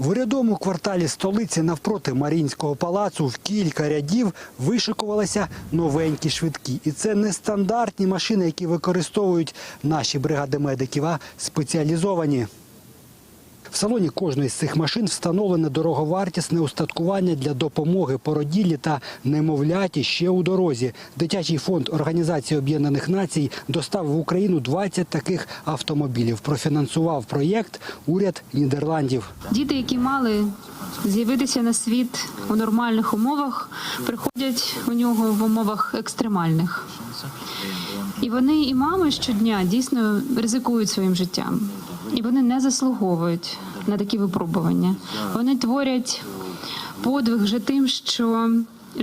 В урядовому кварталі столиці навпроти Марінського палацу в кілька рядів вишикувалися новенькі швидкі. І це не стандартні машини, які використовують наші бригади медиків, а спеціалізовані. Салоні кожної з цих машин встановлене дороговартісне устаткування для допомоги породіллі та немовляті ще у дорозі. Дитячий фонд Організації Об'єднаних Націй доставив в Україну 20 таких автомобілів. Профінансував проєкт уряд Нідерландів. Діти, які мали з'явитися на світ у нормальних умовах, приходять у нього в умовах екстремальних. І вони, і мами щодня дійсно ризикують своїм життям. І вони не заслуговують на такі випробування. Вони творять подвиг вже тим, що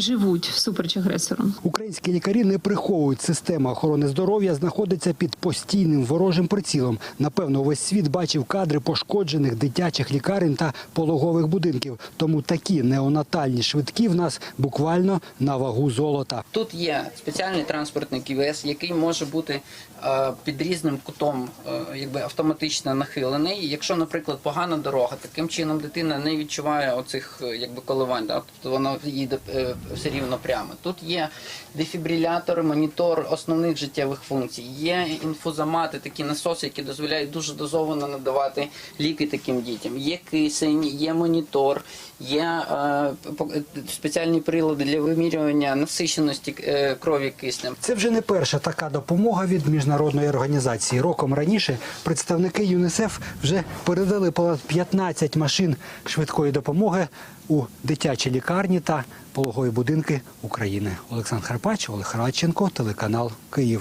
живуть всупереч агресору. Українські лікарі не приховують. Система охорони здоров'я знаходиться під постійним ворожим прицілом. Напевно, весь світ бачив кадри пошкоджених дитячих лікарень та пологових будинків. Тому такі неонатальні швидкі в нас буквально на вагу золота. Тут є спеціальний транспортний ківес, який може бути е, під різним кутом е, якби автоматично нахилений. Якщо, наприклад, погана дорога, таким чином дитина не відчуває оцих е, якби коливань, да? тобто вона їде все рівно прямо. Тут є дефібрилятор, монітор основних життєвих функцій. Є інфузомати, такі насоси, які дозволяють дуже дозовано надавати ліки таким дітям. Є кисень, є монітор, є е, спеціальні прилади для вимірювання насиченості е, крові киснем. Це вже не перша така допомога від міжнародної організації. Роком раніше представники ЮНІСЕФ вже передали понад 15 машин швидкої допомоги у дитячі лікарні та пологові будинки України. Олександр Харпач, Олег Радченко, телеканал Київ.